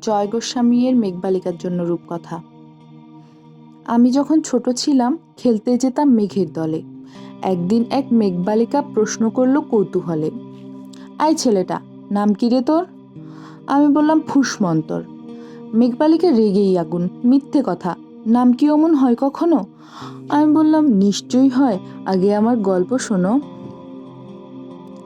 জয় গোস্বামীর মেঘবালিকার জন্য রূপকথা। আমি যখন ছোট ছিলাম, খেলতে যেতাম মেঘের দলে। একদিন এক মেঘবালিকা প্রশ্ন করল কৌতূহলে আই ছেলেটা, নাম কি রে তোর? আমি বললাম, ফুসমন্তর। মেঘবালিকা রেগেই আগুন, মিথ্যে কথা, নাম কি অমন হয় কখনো? আমি বললাম, নিশ্চয়ই হয়, আগে আমার গল্প শোনো।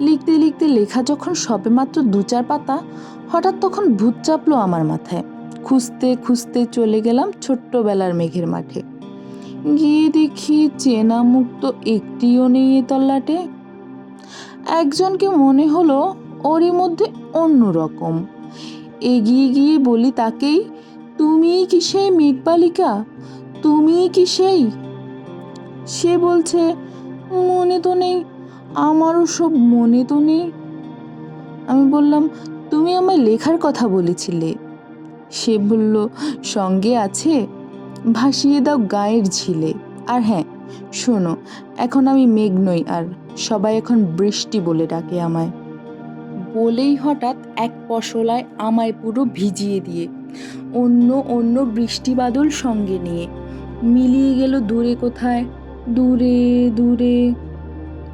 লিখতে লিখতে লেখা যখন সবেমাত্র দু চার পাতা, হঠাৎ তখন ভূত চাপলো আমার মাথায়। খুঁজতে খুঁজতে চলে গেলাম ছোট্টবেলার মেঘের মাঠে। গিয়ে দেখি চেনা মুখ তো একটিও নেই এ তল্লাটে। একজনকে মনে হলো ওরই মধ্যে অন্য রকম। এগিয়ে গিয়ে বলি তাকেই তুমিই কি সেই মেঘবালিকা? তুমিই কি সেই? সে বলছে, মনে তো নেই। আমারও সব মনে তো নেই আমি বললাম, তুমি আমায় লেখার কথা বলেছিলে। সে বলল, সঙ্গে আছে? ভাসিয়ে দাও গায়ের ঝিলে। আর হ্যাঁ শোনো, এখন আমি মেঘ নই, আর সবাই এখন বৃষ্টি বলে ডাকে আমায়। বলেই হঠাৎ এক পশলায় আমায় পুরো ভিজিয়ে দিয়ে, অন্য অন্য বৃষ্টি বাদল সঙ্গে নিয়ে। মিলিয়ে গেল দূরে কোথায়? দূরে দূরে।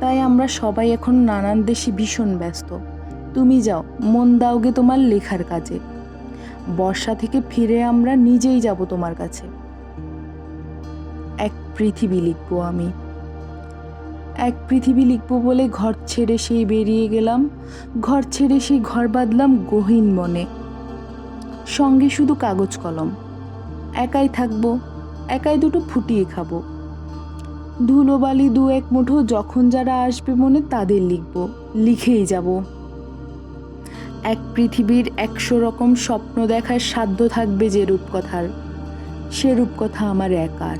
তাই আমরা সবাই এখন নানান দেশে ভীষণ ব্যস্ত। তুমি যাও, মন দাওগে তোমার লেখার কাজে। বর্ষা থেকে ফিরে আমরা নিজেই যাব তোমার কাছে। এক পৃথিবী লিখব আমি। এক পৃথিবী লিখব বলে ঘর ছেড়ে সেই বেরিয়ে গেলাম। ঘর ছেড়ে সেই ঘর বাঁধলাম গহীন মনে। সঙ্গে শুধু কাগজ কলম। একাই থাকব, একাই দুটো ফুটিয়ে খাব। ধুলোবালি দু এক মুঠো যখন যারা আসবে মনে তাদের লিখব, লিখেই যাব। এক পৃথিবীর একশো রকম স্বপ্ন দেখার সাধ্য থাকবে যে রূপকথার, সে রূপকথা আমার একার।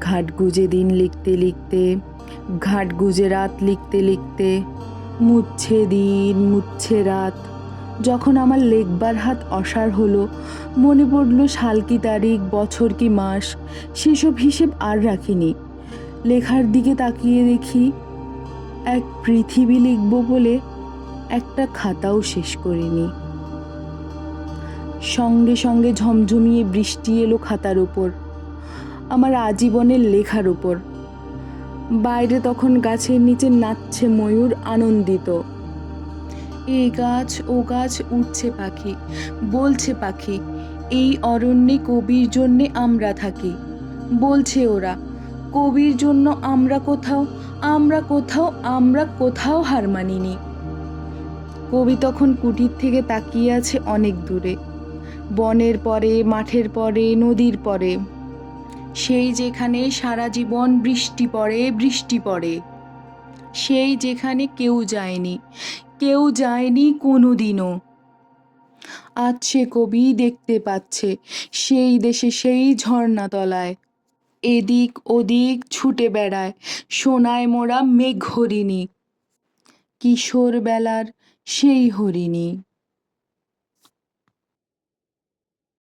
ঘাট গুজে দিন লিখতে লিখতে, ঘাট গুজে রাত লিখতে লিখতে, মুচ্ছে দিন মুচ্ছে রাত যখন আমার লেখবার হাত অসার হলো, মনে পড়ল সাল কি তারিখ, বছর কি মাস, সেসব হিসেব আর রাখিনি। লেখার দিকে তাকিয়ে দেখি, এক পৃথিবী লিখব বলে একটা খাতাও শেষ করিনি। সঙ্গে সঙ্গে ঝমঝমিয়ে বৃষ্টি এলো খাতার উপর আমার আজীবনের লেখার উপর বাইরে তখন গাছের নিচে নাচছে ময়ূর আনন্দিত। এই গাছ, ও গাছ উঠছে পাখি, বলছে পাখি, এই অরণ্যে কবির জন্যে আমরা থাকি। বলছে ওরা, কবির জন্য আমরা কোথাও আমরা কোথাও আমরা কোথাও হার মানিনি। কবি তখন কুটির থেকে তাকিয়ে আছে অনেক দূরে, বনের পরে, মাঠের পরে, নদীর পরে। সেই যেখানে সারা জীবন বৃষ্টি পড়ে বৃষ্টি পড়ে। সেই যেখানে কেউ যায়নি কেউ যায়নি কোনো দিনও আজ সে কবি দেখতে পাচ্ছে, সেই দেশে সেই ঝর্ণা তলায় এদিক ওদিক ছুটে বেড়ায়, সোনায় মোড়া মেঘ হরিণী। কিশোর বেলার সেই হরিণী।